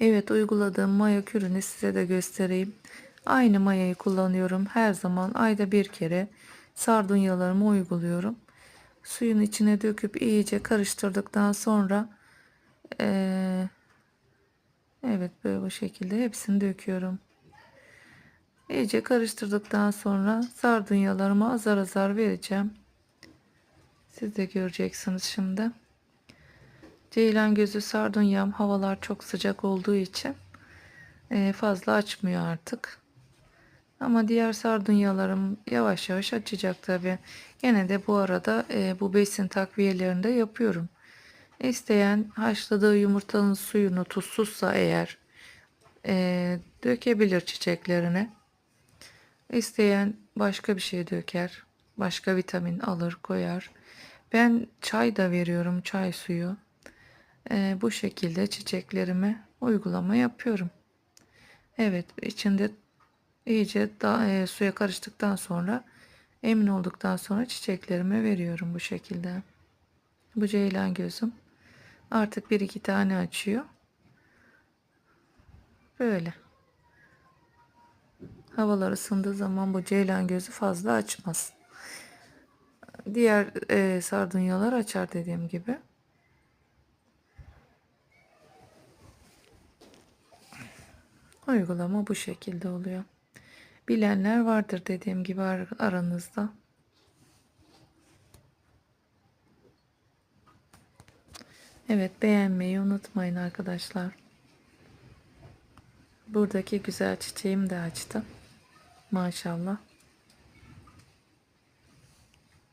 Evet uyguladığım maya kürünü size de göstereyim. Aynı mayayı kullanıyorum. Her zaman ayda bir kere sardunyalarımı uyguluyorum. Suyun içine döküp iyice karıştırdıktan sonra eee, evet böyle bu şekilde hepsini döküyorum. İyice karıştırdıktan sonra sardunyalarıma azar azar vereceğim. Siz de göreceksiniz şimdi. Ceylan gözü sardunyam havalar çok sıcak olduğu için e, fazla açmıyor artık. Ama diğer sardunyalarım yavaş yavaş açacak tabi. Yine de bu arada e, bu besin takviyelerini de yapıyorum. İsteyen haşladığı yumurtanın suyunu tuzsuzsa eğer e, dökebilir çiçeklerine. İsteyen başka bir şey döker. Başka vitamin alır koyar. Ben çay da veriyorum çay suyu. Ee, bu şekilde çiçeklerime uygulama yapıyorum. Evet içinde iyice da, e, suya karıştıktan sonra emin olduktan sonra çiçeklerime veriyorum bu şekilde. Bu ceylan gözüm artık bir iki tane açıyor. Böyle. Havalar ısındığı zaman bu ceylan gözü fazla açmaz. Diğer e, sardunyalar açar dediğim gibi. Uygulama bu şekilde oluyor. Bilenler vardır dediğim gibi ar- aranızda. Evet beğenmeyi unutmayın arkadaşlar. Buradaki güzel çiçeğim de açtı. Maşallah.